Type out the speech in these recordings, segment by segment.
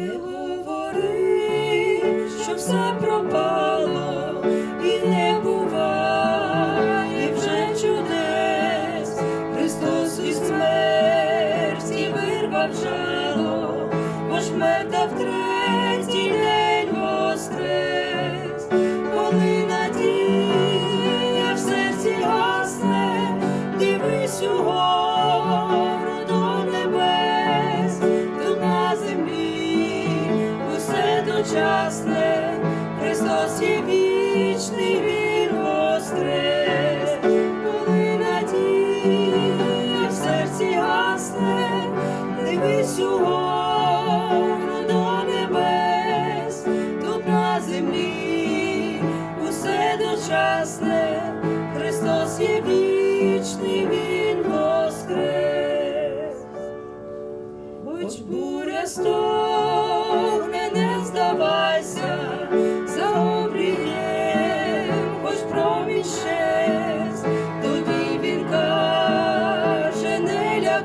Не говори, що все пропало і не буває вже чудес, Христос із смерті вирвав жало, бо ж мета в воскрес, коли надія в серці гасне, дивись його. Дочасне, Христос є вічний, Він воскрес, коли надія в серці гасне, дивись угору до небес, тут на землі усе дочасне, Христос є вічний, Він воскрес. Хоч буря стогне,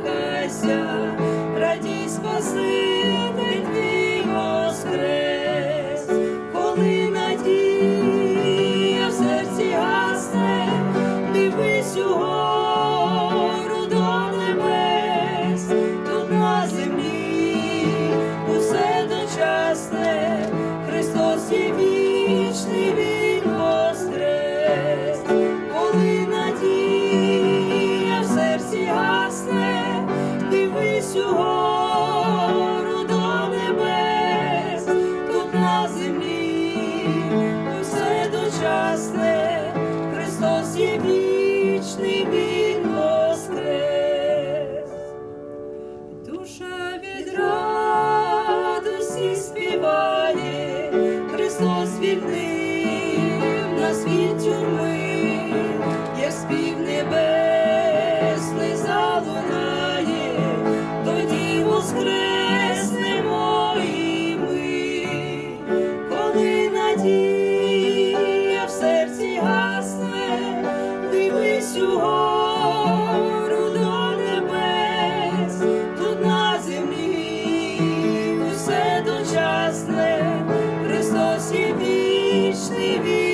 не лякайся, радій спаситель твій воскрес, коли надія в серці гасне, дивись угору усе дочасне, Христос є вічний, надія в серці гасне, дивись угору до небес, тут на землі усе дочасне, Христос є вічний, Він